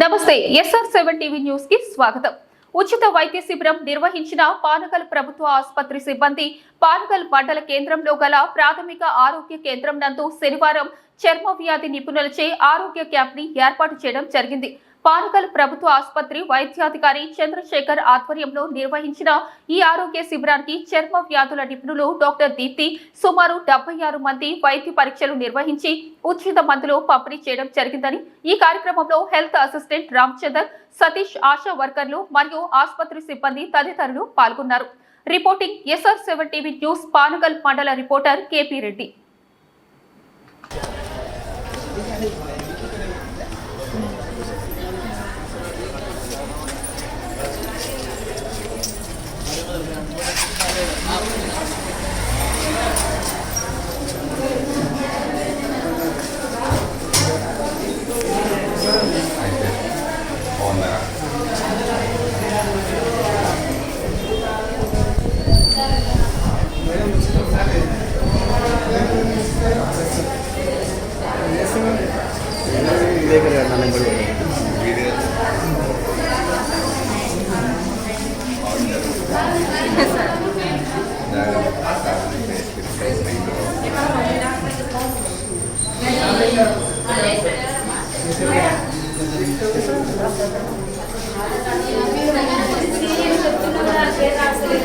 నమస్తే SR seven TV న్యూస్కి స్వాగతం. ఉచిత వైద్య శిబిరం నిర్వహించిన పానగల్ ప్రభుత్వ ఆసుపత్రి సిబ్బంది పానగల్ మండల కేంద్రంలో గల ప్రాథమిక ఆరోగ్య కేంద్రం నందు శనివారం చర్మ వ్యాధి నిపుణులచే ఆరోగ్య క్యాంప్ని ఏర్పాటు చేయడం జరిగింది. పానకల్ ప్రభుత్వ ఆసుపత్రి వైద్యాధికారి చంద్రశేఖర్ ఆధ్వర్యంలో నిర్వహించిన ఈ ఆరోగ్య శిబిరానికి చర్మ వ్యాధుల నిపుణులు డాక్టర్ దీప్తి సుమారు డెబ్బై ఆరు మంది వైద్య పరీక్షలు నిర్వహించి ఉచిత మందులు పంపిణీ చేయడం జరిగిందని ఈ కార్యక్రమంలో హెల్త్ అసిస్టెంట్ రామచందర్ సతీష్ ఆశా వర్కర్లు మరియు ఆసుపత్రి సిబ్బంది తదితరులు పాల్గొన్నారు. Reporting SR seven TV news Panagal మండల రిపోర్టర్ కేపీ రెడ్డి. శిరీష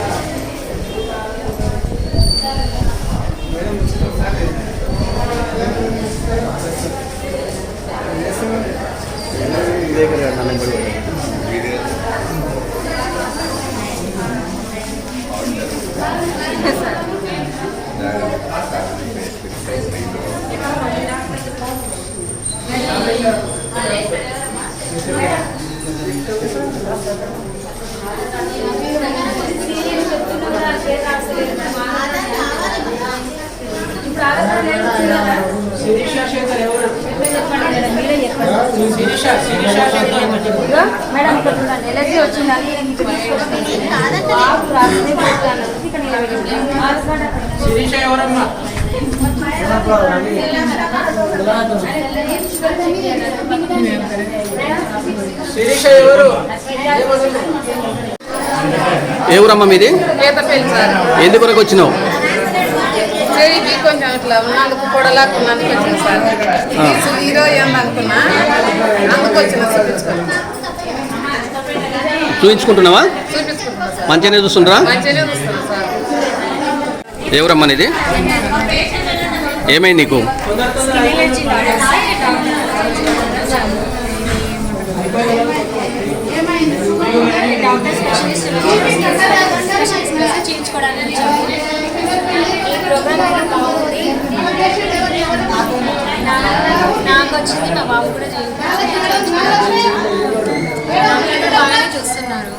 నిలబెట్టింది. శిరీష ఎవరమ్మా శిరీష ఎవరు శిరీష శేఖర్ ఎవరు శిరీష శిరీష శేఖర్ ఇదిగో మేడం ఇక్కడ చూడండి ఎలర్జీ ఏ ఊరమ్మా మీది? ఎందుకు వరకు వచ్చినావు? చెయ్యికి కొంచెం ఇట్లా సార్. హీరో ఏంది చూపించుకుంటున్నావా? మంచిగానే చూస్తుండ్రా? ఎవరమ్మా ఇది ఏమైంది నీకు? నాకు వచ్చింది మా బాబు కూడా చూస్తున్నారు.